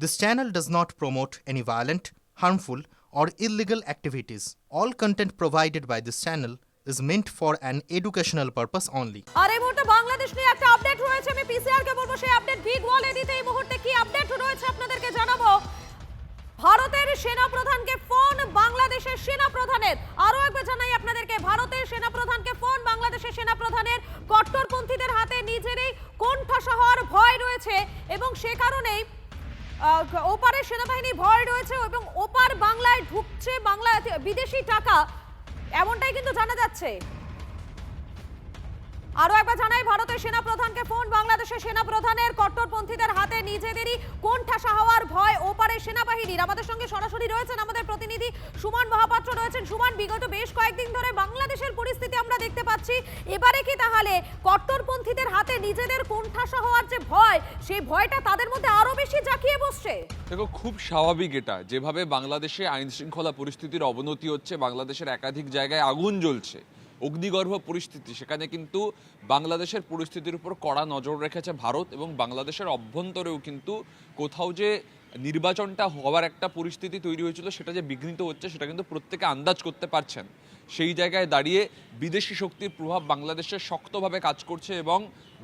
This channel does not promote any violent, harmful, or illegal activities. All content provided by this channel is meant for an educational purpose only. আর এই মুহূর্তে বাংলাদেশ নিয়ে একটা update রয়েছে আমি PCR কে বলব সেই update big ওয়ালে দিতে এই মুহূর্তে কি আপডেট রয়েছে আপনাদেরকে জানাব ভারতের সেনা প্রধানকে ফোন বাংলাদেশের সেনা প্রধানের আরও একবার জানাই আপনাদেরকে ভারতের সেনা প্রধানকে ফোন বাংলাদেশের সেনা প্রধানের কট্টরপন্থীদের হাতে নিজেরই কোণঠাসা হওয়ার ভয় রয়েছে এবং সে কারণেই আহ, ওপারের সেনাবাহিনী ভয় রয়েছে এবং ওপার বাংলায় ঢুকছে বাংলা বিদেশি টাকা। এমনটাই কিন্তু জানা যাচ্ছে। আরও একবার জানাই ভারতের সেনা প্রধানকে ফোন বাংলাদেশের সেনা প্রধানের কট্টরপন্থীদের হাতে নিজেদেরই কোন ঠাসা হওয়ার ভয় ওপারে সেনাবাহিনীর। আমাদের সঙ্গে সরাসরি রয়েছেন আমাদের প্রতিনিধি সুমন মহাপাত্র রয়েছেন। সুমন বিগত বেশ কয়েকদিন ধরে আমরা দেখতে পাচ্ছি। এবারে কি তাহলে কট্টরপন্থীদের হাতে নিজেদের কোন ঠাসা হওয়ার যে ভয়, সেই ভয়টা তাদের মধ্যে আরও বেশি জাঁকিয়ে বসছে? দেখো, খুব স্বাভাবিক এটা। যেভাবে বাংলাদেশে আইন শৃঙ্খলা পরিস্থিতির অবনতি হচ্ছে, বাংলাদেশের একাধিক জায়গায় আগুন জ্বলছে, অগ্নিগর্ভ পরিস্থিতি, সেখানে কিন্তু বাংলাদেশের পরিস্থিতির উপর কড়া নজর রেখেছে ভারত এবং বাংলাদেশের অভ্যন্তরেও কিন্তু কোথাও যে নির্বাচনটা হওয়ার একটা পরিস্থিতি তৈরি হয়েছিল, সেটা যে বিঘ্নিত হচ্ছে, সেটা কিন্তু প্রত্যেকে আন্দাজ করতে পারছেন। সেই জায়গায় দাঁড়িয়ে বিদেশি শক্তির প্রভাব বাংলাদেশে শক্তভাবে কাজ করছে এবং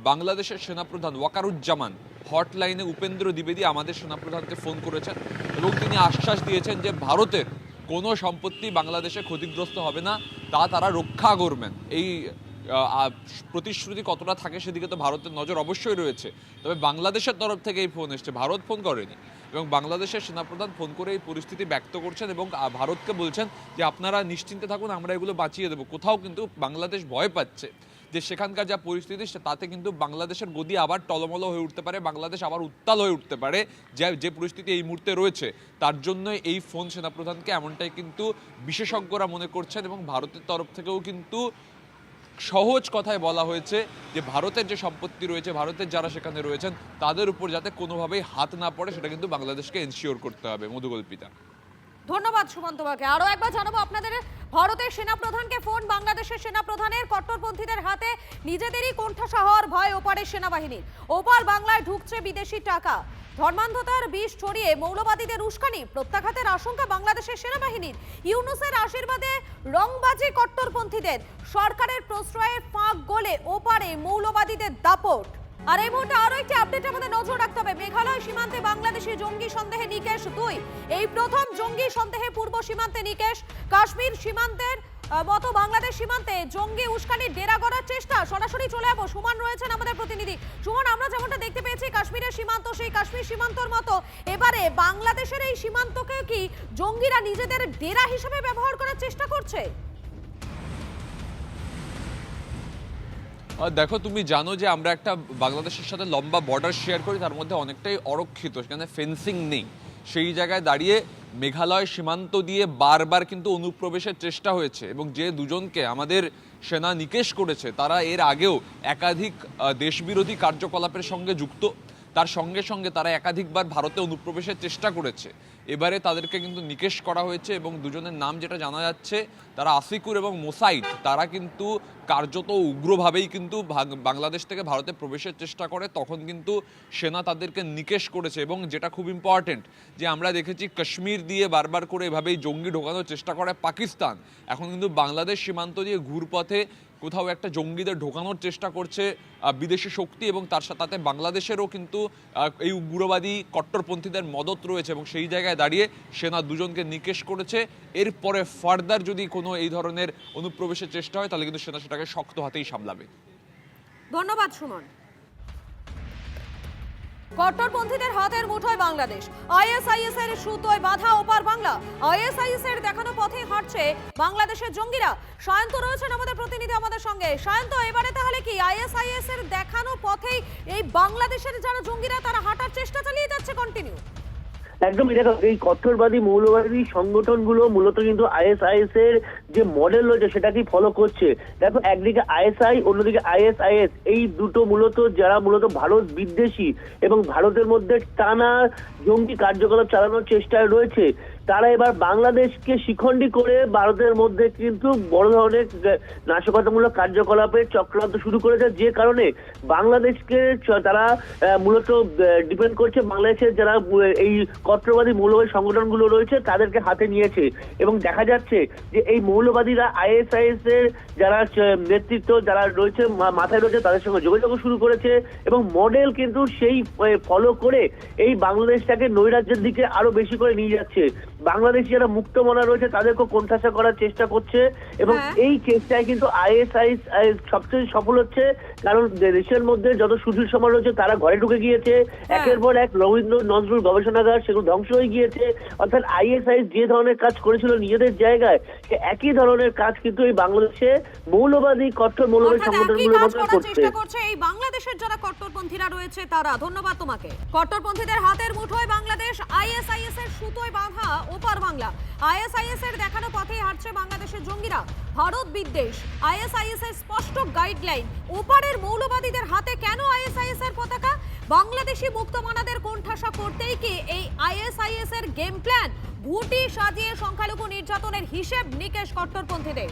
বাংলাদেশের সেনাপ্রধান ওয়াকারুজ্জামান হটলাইনে উপেন্দ্র দ্বিবেদী আমাদের সেনাপ্রধানকে ফোন করেছেন এবং তিনি আশ্বাস দিয়েছেন যে ভারতের কোনো সম্পত্তি বাংলাদেশে ক্ষতিগ্রস্ত হবে না, তা তারা রক্ষা করবেন। এই প্রতিশ্রুতি কতটা থাকে সেদিকে তো ভারতের নজর অবশ্যই রয়েছে। তবে বাংলাদেশের তরফ থেকে এই ফোন এসছে। ভারত ফোন করেনি। এবং বাংলাদেশের সেনাপ্রধান ফোন করে এই পরিস্থিতি ব্যক্ত করছেন এবং ভারতকে বলছেন যে আপনারা নিশ্চিন্তে থাকুন, আমরা এগুলো বাঁচিয়ে দেবো। কোথাও কিন্তু বাংলাদেশ ভয় পাচ্ছে যে সেখানকার যা পরিস্থিতি তাতে কিন্তু বাংলাদেশের গদি আবার টলমল হয়ে উঠতে পারে, বাংলাদেশ আবার উত্তাল হয়ে উঠতে পারে যে যে পরিস্থিতি এই মুহূর্তে রয়েছে। তার জন্য এই ফোন সেনাপ্রধানকে এমনটাই কিন্তু বিশেষজ্ঞরা মনে করছেন এবং ভারতের তরফ থেকেও কিন্তু সহজ কথায় বলা হয়েছে যে ভারতের যে সম্পত্তি রয়েছে, ভারতের যারা সেখানে রয়েছেন, তাদের উপর যাতে কোনোভাবেই হাত না পড়ে, সেটা কিন্তু বাংলাদেশকে এনশিওর করতে হবে। মধুকল্পিতা ধন্যবাদ সুমন্ত বাকে। আরও একবার জানাব আপনাদের, ভারতের সেনা প্রধানকে ফোন, বাংলাদেশের সেনা প্রধানের কট্টরপন্থীদের হাতে। নিজেদেরই কোণঠাসা হওয়ার ভয় ওপারের সেনাবাহিনীর। ওপার বাংলায় ঢুকছে বিদেশি টাকা। ধর্মান্ধতার বিষ ছড়িয়ে মৌলবাদীদের উস্কানি, প্রত্যাঘাতের আশঙ্কা বাংলাদেশের সেনাবাহিনীর। ইউনুসের আশীর্বাদে রংবাজি কট্টরপন্থীদের। সরকারের প্রশ্রয়ে ফাঁক গলে ওপারে মৌলবাদীদের দাপট। আর এই মুহূর্তে আরও একটি আপডেট আমাদের নজর রাখতে হবে। মেঘালয় সীমান্তে বাংলাদেশি জঙ্গি সন্দেহে নিকেশ দুই। এই প্রথম জঙ্গি সন্দেহে পূর্ব সীমান্তে নিকেশ। কাশ্মীর সীমান্তের মতো বাংলাদেশ সীমান্তে জঙ্গি উস্কানির ডেরা করার চেষ্টা। সরাসরি চলে যাব সুমন রয়েছেন আমাদের প্রতিনিধি। সুমন, আমরা যেমনটা দেখতে পেয়েছি, কাশ্মীরের সীমান্ত, সেই কাশ্মীর সীমান্তর মতো এবারে বাংলাদেশের এই সীমান্তকে কি জঙ্গিরা নিজেদের ডেরা হিসেবে ব্যবহার করার চেষ্টা করছে? দেখো, তুমি জানো যে আমরা একটা বাংলাদেশের সাথে লম্বা বর্ডার শেয়ার করি, তার মধ্যে অনেকটাই অরক্ষিত, সেখানে ফেন্সিং নেই। সেই জায়গায় দাঁড়িয়ে মেঘালয় সীমান্ত দিয়ে বারবার কিন্তু অনুপ্রবেশের চেষ্টা হয়েছে এবং যে দুজনকে আমাদের সেনা নিকেশ করেছে, তারা এর আগেও একাধিক দেশবিরোধী কার্যকলাপের সঙ্গে যুক্ত। তার সঙ্গে সঙ্গে তারা একাধিকবার ভারতে অনুপ্রবেশের চেষ্টা করেছে। এবারে তাদেরকে কিন্তু নিকেশ করা হয়েছে এবং দুজনের নাম যেটা জানা যাচ্ছে, তারা আসিকুর এবং মোসাইট তারা কিন্তু কার্যত উগ্রভাবেই কিন্তু বাংলাদেশ থেকে ভারতে প্রবেশের চেষ্টা করে, তখন কিন্তু সেনা তাদেরকে নিকেশ করেছে এবং যেটা খুব ইম্পর্টেন্ট যে আমরা দেখেছি কাশ্মীর দিয়ে বারবার করে এভাবেই জঙ্গি ঢোকানোর চেষ্টা করে পাকিস্তান। এখন কিন্তু বাংলাদেশ সীমান্ত দিয়ে ঘুরপথে কোথাও একটা জঙ্গিদের ঢোকানোর চেষ্টা করছে বিদেশি শক্তি এবং তার সাথে বাংলাদেশেরও কিন্তু এই উগ্রবাদী কট্টরপন্থীদের মদত রয়েছে এবং সেই জায়গায় দাঁড়িয়ে সেনা দুজনকে নিকেশ করেছে। এরপরে ফার্দার যদি কোনো এই ধরনের অনুপ্রবেশের চেষ্টা হয়, তাহলে কিন্তু সেনা সেটাকে শক্ত হাতেই সামলাবে। ধন্যবাদ, সুমন। কট্টরপন্থীদের হাতের মুঠোয় বাংলাদেশ। আইএসআইএস এর সুতোয় বাধা ওপার বাংলা। আইএসআইএস এর দেখানো পথে হাঁটছে বাংলাদেশের জঙ্গিরা। সায়ন্ত রয়েছেন আমাদের প্রতিনিধি আমাদের সঙ্গে। সায়ন্ত, এবারে তাহলে কি আইএসআইএস এর দেখানো পথেই এই বাংলাদেশের যারা জঙ্গিরা, তারা হাঁটার চেষ্টা চালিয়ে যাচ্ছে কন্টিনিউ একদম দেখো, এই কট্টরবাদী মৌলবাদী সংগঠনগুলো মূলত কিন্তু আইএসআইএস এর যে মডেল রয়েছে সেটাকেই ফলো করছে? দেখো, একদিকে আইএসআই অন্যদিকে আইএসআইএস এই দুটো মূলত যারা মূলত ভারত বিদ্বেষী এবং ভারতের মধ্যে টানা জঙ্গি কার্যকলাপ চালানোর চেষ্টায় রয়েছে। তারা এবার বাংলাদেশকে শিখণ্ডী করে ভারতের মধ্যে কিন্তু বড় ধরনের নাশকতামূলক কার্যকলাপের চক্রান্ত শুরু করেছে। যে কারণে বাংলাদেশকে তারা মূলত ডিপেন্ড করছে বাংলাদেশের যারা এই কট্টরবাদী মৌলবাদী সংগঠনগুলো রয়েছে, তাদেরকে হাতে নিয়েছে। এবং দেখা যাচ্ছে যে এই মৌলবাদীরা আইএসআইএস এর যারা নেতৃত্ব যারা রয়েছে মাথায় রয়েছে, তাদের সঙ্গে যোগাযোগ শুরু করেছে। এবং মডেল কিন্তু সেই ফলো করে এই বাংলাদেশটাকে নৈরাজ্যের দিকে আরও বেশি করে নিয়ে যাচ্ছে। বাংলাদেশ যারা মুক্ত মনা রয়েছে তাদেরকে কোণঠাসা করার চেষ্টা করছে এবং হ্যাঁ। এই চেষ্টায় কিন্তু আইএসআই সবচেয়ে সফল হচ্ছে। কারণ দেশের মধ্যে যত সুধীর সমাজ রয়েছে তারা ঘরে ঢুকে গিয়েছে। একের পর এক রবীন্দ্র নজরুল গবেষণাগার সেগুলো ধ্বংস হয়ে গিয়েছে। অর্থাৎ আইএসআই যে ধরনের কাজ করেছিল নিজেদের জায়গায় সে একই ধরনের কাজ কিন্তু এই বাংলাদেশে মৌলবাদী কট্টর মৌলবাদী সংগঠনগুলোর মধ্যে করছে। করছে এই বাংলাদেশের যারা কট্টরপন্থীরা রয়েছে তারা। ধন্যবাদ তোমাকে। কট্টরপন্থীদের হাতের মুঠোয় বাংলাদেশ আইএসআইএস এর সুতোয় বাঁধা ওপার বাংলা। আইএসআইএস এর দেখানো পথেই হাঁটছে বাংলাদেশের জঙ্গিরা। ভারত বিদ্বেষ। আইএসআইএস এর স্পষ্ট গাইডলাইন। ওপারের মৌলবাদীদের হাতে কেন আইএসআইএস এর পতাকা? বাংলাদেশি মুক্তমানাদের কোণঠাসা করতেই কি এই আইএসআইএস এর গেম প্ল্যান ভুটি সাজিয়ে সংখ্যালঘু নির্যাতনের হিসেব নিকেশ কট্টরপন্থীদের।